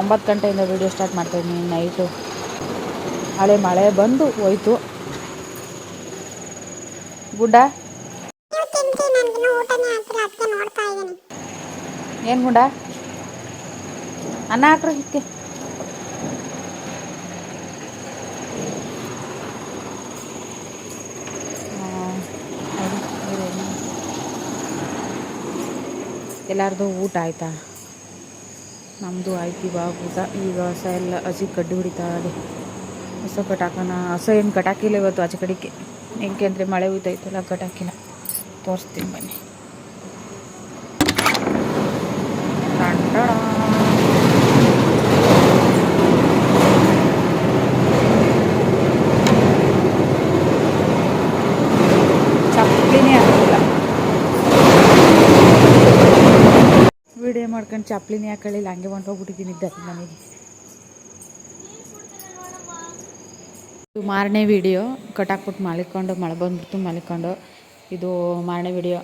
ಒಂಬತ್ತು ಗಂಟೆಯಿಂದ video start ಮಾಡ್ತಾಯಿದ್ದೀನಿ ನೈಟು ಹಳೆ ಮಳೆ ಬಂದು ಹೋಯ್ತು. ಗುಡ್ಡ? ಏನು ಗುಡ್ಡ? ಅನ್ನ ಹಾಕ್ರಿ ಇದಕ್ಕೆ ಎಲ್ಲಾರ್ದು ಊಟ ಆಯ್ತಾ? ನಮ್ಮದು ಆಯ್ತು ಇವಾಗ ಊಟ. ಈಗ ಹೊಸ ಎಲ್ಲ ಹಸಿ ಕಡ್ಡಿ ಹೊಡಿತಾ ಇದೆ ಹೊಸ ಕಟಾಕನ, ಹೊಸ ಏನು ಕಟಾಕಿಲ್ಲ ಇವತ್ತು ಆಚೆ ಕಡೆಗೆ. ಹೆಂಗೆ ಅಂದರೆ ಮಳೆ ಹೋಯ್ತೈತಲ್ಲ ಕಟಾಕಿಲ್ಲ ತೋರಿಸ್ತೀನಿ ಬನ್ನಿ. ಮಾಡ್ಕೊಂಡು ಚಪ್ಪಲಿನೇ ಹಾಕೊಳ್ಳಿಲ್ಲ, ಹಂಗೆ ಹೊಂಟೋಗ್ಬಿಟ್ಟಿದ್ದೀನಿ ಇದ್ದಾರೆ ಮನೆಗೆ. ಇದು ಮಾರನೇ ವಿಡಿಯೋ ಕಟ್ಟಾಕ್ಬಿಟ್ಟು ಮಲಿಕೊಂಡು, ಮಳೆ ಬಂದ್ಬಿಟ್ಟು ಮಲಿಕೊಂಡು. ಇದು ಮಾರನೇ ವಿಡಿಯೋ.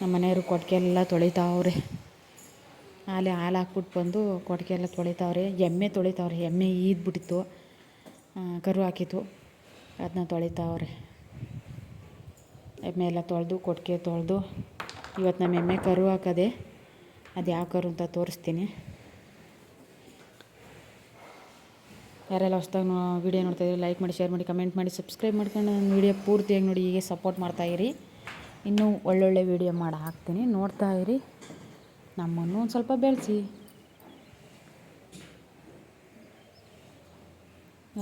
ನಮ್ಮ ಮನೆಯವರು ಕೊಟ್ಟಿಗೆ ಎಲ್ಲ ತೊಳಿತಾವ್ರೆ. ಅಲ್ಲಿ ಹಾಲು ಹಾಕ್ಬಿಟ್ಟು ಬಂದು ಕೊಟ್ಟಿಗೆ ಎಲ್ಲ ತೊಳಿತಾವ್ರೆ. ಎಮ್ಮೆ ತೊಳಿತಾವ್ರೆ, ಎಮ್ಮೆ ಈದ್ಬಿಟ್ಟಿತ್ತು. ಕರು ಹಾಕಿತ್ತು. ಅದನ್ನ ತೊಳಿತಾವ್ರೆ. ಎಮ್ಮೆ ಎಲ್ಲ ತೊಳೆದು, ಕೊಟ್ಟಿಗೆ ತೊಳೆದು. ಇವತ್ತು ನಮ್ಮ ಎಮ್ಮೆ ಕರು ಹಾಕದೆ ಅದು ಯಾವ ಕರು ಅಂತ ತೋರಿಸ್ತೀನಿ. ಯಾರೆಲ್ಲ ಹೊಸ್ದಾಗಿ ವೀಡಿಯೋ ನೋಡ್ತಾ ಇದ್ದೀವಿ ಲೈಕ್ ಮಾಡಿ, ಶೇರ್ ಮಾಡಿ, ಕಮೆಂಟ್ ಮಾಡಿ, ಸಬ್ಸ್ಕ್ರೈಬ್ ಮಾಡ್ಕೊಂಡು ನನ್ನ ವೀಡಿಯೋ ಪೂರ್ತಿಯಾಗಿ ನೋಡಿ, ಹೀಗೆ ಸಪೋರ್ಟ್ ಮಾಡ್ತಾಯಿರಿ ಇನ್ನೂ ಒಳ್ಳೊಳ್ಳೆ ವೀಡಿಯೋ ಮಾಡಿ ಹಾಕ್ತೀನಿ. ನೋಡ್ತಾ ಇರಿ. ನಮ್ಮನ್ನು ಒಂದು ಸ್ವಲ್ಪ ಬೆಳೆಸಿ.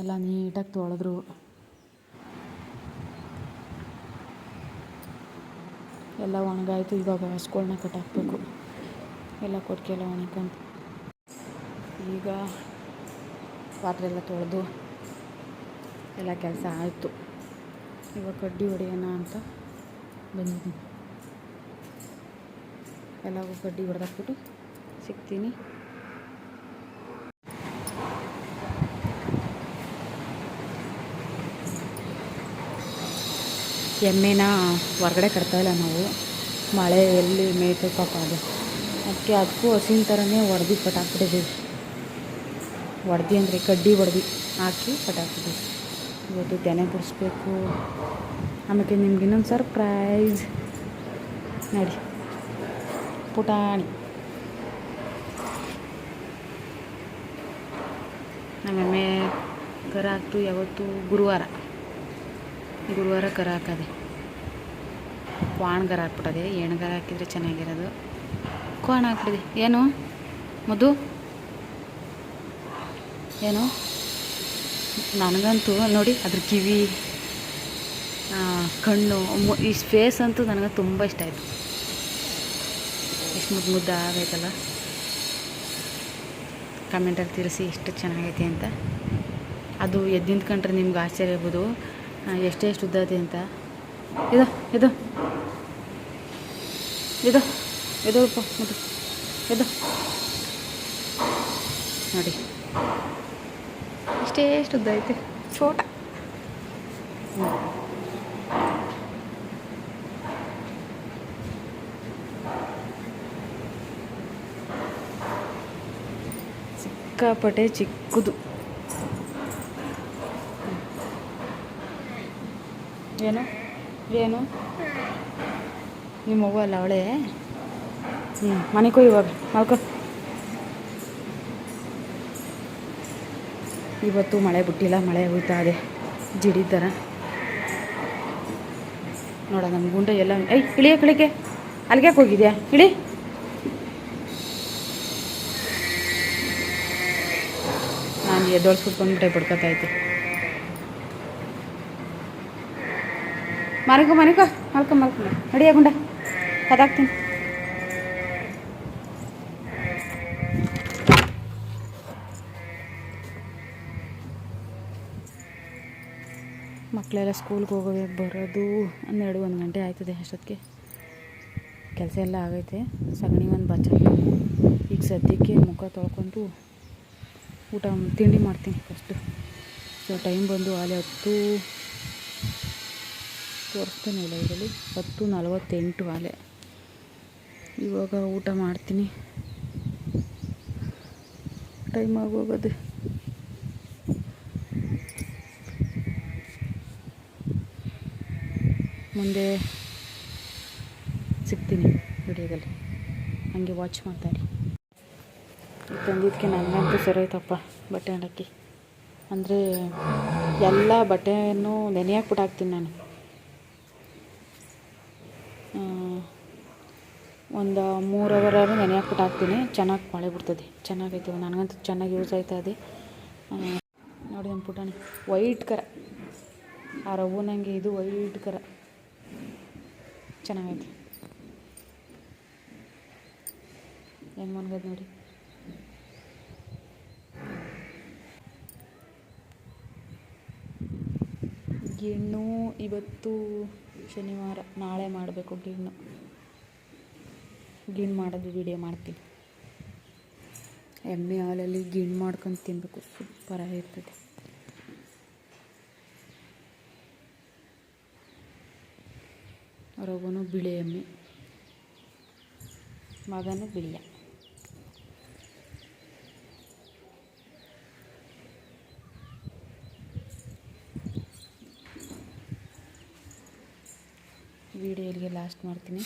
ಎಲ್ಲ ನೀಟಾಗಿ ತೊಳೆದ್ರು. ಎಲ್ಲ ಒಣಗಾಯಿತು. ಇವಾಗ ಕಟ್ ಕಟ್ಟಾಕಬೇಕು ಎಲ್ಲ ಕೊಟ್ಟಿಗೆ ಎಲ್ಲ ಈಗ ಪಾತ್ರೆ ಎಲ್ಲ ತೊಳೆದು ಎಲ್ಲ ಕೆಲಸ ಆಯಿತು. ಇವಾಗ ಕಡ್ಡಿ ಹೊಡೆಯೋಣ ಅಂತ ಬಂದಿದ್ದೀನಿ. ಎಲ್ಲವೂ ಕಡ್ಡಿ ಹೊಡೆದಾಕ್ಬಿಟ್ಟು ಸಿಗ್ತೀನಿ. ಎಮ್ಮೆನ ಹೊರಗಡೆ ಕಟ್ತಾಯಿಲ್ಲ ನಾವು. ಮಳೆ ಎಲ್ಲಿ ಮೇಯ್ತು ಪಾಪ ಅದು. ಅದಕ್ಕೆ ಅದಕ್ಕೂ ಹಸಿನ ಥರನೇ ಹೊಡೆದು ಕಟ್ಟಾಕ್ಬಿಟ್ಟಿದ್ದೀವಿ ಹೊಡೆದು ಅಂದರೆ ಕಡ್ಡಿ ಹೊಡೆದು ಹಾಕಿ ಕಟ್ಟಾಕ್ಬಿಟ್ಟಿದ್ದೀವಿ ಇವತ್ತು ತೆನೆ ಬಿಡಿಸ್ಬೇಕು ಆಮೇಲೆ ನಿಮ್ಗೆ ಇನ್ನೊಂದು ಸರ್ಪ್ರೈಸ್. ನೋಡಿ. ಪುಟಾಣಿ. ನಮ್ಮಮ್ಮೆ ಕರ ಹಾಕ್ತು ಯಾವತ್ತು ಗುರುವಾರ. ಗುರುವಾರ ಕರ ಹಾಕದೆ. ವಾಣ್ಗರ ಹಾಕ್ಬಿಟ್ಟದೆ. ಎಣ್ಗರ ಹಾಕಿದರೆ ಚೆನ್ನಾಗಿರೋದು. ಕ್ವಾಣ ಹಾಕ್ಬಿಡಿದೆ ಏನು? ಮಧು? ಏನು? ನನಗಂತೂ ನೋಡಿ, ಅದ್ರ ಕಿವಿ ಕಣ್ಣು ಈ ಫೇಸ್ ಅಂತೂ ನನಗೆ ತುಂಬ ಇಷ್ಟ ಆಯಿತು. ಎಷ್ಟು ಮುದ್ದು ಮುದ್ದ ಆಗೈತಲ್ಲ? ಕಮೆಂಟಲ್ಲಿ ತಿಳಿಸಿ ಎಷ್ಟು ಚೆನ್ನಾಗೈತೆ ಅಂತ. ಅದು ಎದ್ದಿಂದ ಕಂಡ್ರೆ ನಿಮ್ಗೆ ಆಶ್ಚರ್ಯ ಇರ್ಬೋದು ಎಷ್ಟೇ ಎಷ್ಟು ಉದ್ದ ಐತೆ ಅಂತ. ಇದು ಇದು. ಇದು. ಉಪ್ಪು ಇದು ಇದು ನೋಡಿ. ಇಷ್ಟೇ ಎಷ್ಟು ಉದ್ದ ಐತೆ. ಚೋಟ ಸಿಕ್ಕಾಪಟ್ಟೆ ಚಿಕ್ಕದು. ಏನು? ಏನು? ನಿಮ್ಮ ಅವ್ವ ಅಲ್ಲ ಅವಳೇ? ಹ್ಞೂ ಮನೆಗೂ ಇವಾಗ, ಮಲ್ಕೋ. ಇವತ್ತು ಮಳೆ ಬಿಟ್ಟಿಲ್ಲ, ಮಳೆ ಹೋಯ್ತಾ ಇದೆ, ಜಿಡಿ ಥರ. ನೋಡ ನಮ್ಮ ಗುಂಡ ಎಲ್ಲ ಐ ಇಳಿಯ ಕಳಿಕೆ ಅಲ್ಲಿಗೆ ಹೋಗಿದ್ಯಾ? ಇಳಿ. ನಾನು ಎದ್ದೊಳ್ಸ್ಬಿಟ್ಟು ಬಂದ್ಬಿಟ್ಟೆ ಬಡ್ಕೊತಾ ಐತೆ ಮನೆಗೋ ಮನೆಗೋ ಮಲ್ಕೊ ಮಲ್ಕೊ ನಡಿಯ ಗುಂಡ, ಕದಾಕ್ತೀನಿ. ಮಕ್ಕಳೆಲ್ಲ ಸ್ಕೂಲ್ಗೆ ಹೋಗೋದು ಬರೋದು ಹನ್ನೆರಡು, ಒಂದು ಗಂಟೆ ಆಯ್ತದೆ ಅಷ್ಟೊತ್ತಿಗೆ. ಕೆಲಸ ಎಲ್ಲ ಆಗೈತೆ. ಸಗಣಿ ಒಂದು ಬಚ್ಚ. ಈಗ ಸದ್ಯಕ್ಕೆ ಮುಖ ತೊಳ್ಕೊಂಡು ಊಟ, ತಿಂಡಿ ಮಾಡ್ತೀನಿ ಫಸ್ಟು ಸೊ ಟೈಮ್ ಬಂದು ಆಲೆ ಹತ್ತು ತೋರಿಸ್ತೇನೆ ಇಲ್ಲ ಇದರಲ್ಲಿ. ಹತ್ತು ನಲವತ್ತೆಂಟು ಆಲೆ. ಇವಾಗ ಊಟ ಮಾಡ್ತೀನಿ. ಟೈಮ್ ಆಗೋಗೋದು. ಮುಂದೆ ಸಿಗ್ತೀನಿ ವಿಡಿಯೋದಲ್ಲಿ. ಹಂಗೆ ವಾಚ್ ಮಾಡ್ತಾಯಿರಿ ಇದು ತಂದಿದ್ದಕ್ಕೆ ಸರಿ ಸರೋಯ್ತಪ್ಪ ಬಟ್ಟೆ ಹಾಕಿ ಅಂದರೆ ಎಲ್ಲ ಬಟ್ಟೆಯನ್ನು ನೆನೆಯಾಕ್ಬಿಟ್ಟು ಹಾಕ್ತೀನಿ ನಾನು. ಒಂದು ಮೂರು ಅವರ್ ಆದ್ರೂ ನೆನೆ ಹಾಕ್ಬಿಟ್ಟು ಹಾಕ್ತೀನಿ. ಚೆನ್ನಾಗಿ ಮಳೆ ಬಿಡ್ತದೆ. ಚೆನ್ನಾಗೈತೆ. ನನಗಂತೂ ಚೆನ್ನಾಗಿ ಯೂಸ್ ಇದೆ. ನೋಡಿ ನಮ್ಮ ಪುಟಾಣಿ. ವೈಟ್ ಕರ. ಆ ರವ್ವು ನನಗೆ ಇದು ವೈಟ್ ಕರ. ಚೆನ್ನಾಗೈತೆ. ಹೆಂಗೆ ಮನ್ಗದ ನೋಡಿ. ಗಿಣ್ಣು ಇವತ್ತು ಶನಿವಾರ, ನಾಳೆ ಮಾಡಬೇಕು ಗಿಣ್ಣು. ಗಿಣ್ಣು ಮಾಡೋದು ವಿಡಿಯೋ ಮಾಡ್ತೀನಿ. ಎಮ್ಮೆ ಹಾಲಲ್ಲಿ ಗಿಣ್ಣು ಮಾಡ್ಕೊಂಡು ತಿನ್ನಬೇಕು ಸೂಪರಾಗಿರ್ತದೆ. ರಘುನು ಬಿಳಿ ಎಮ್ಮೆ. ಮಗನು ಬಿಳಿಯ. ವಿಡಿಯೋ ಇಲ್ಲಿಗೆ ಲಾಸ್ಟ್ ಮಾಡ್ತೀನಿ.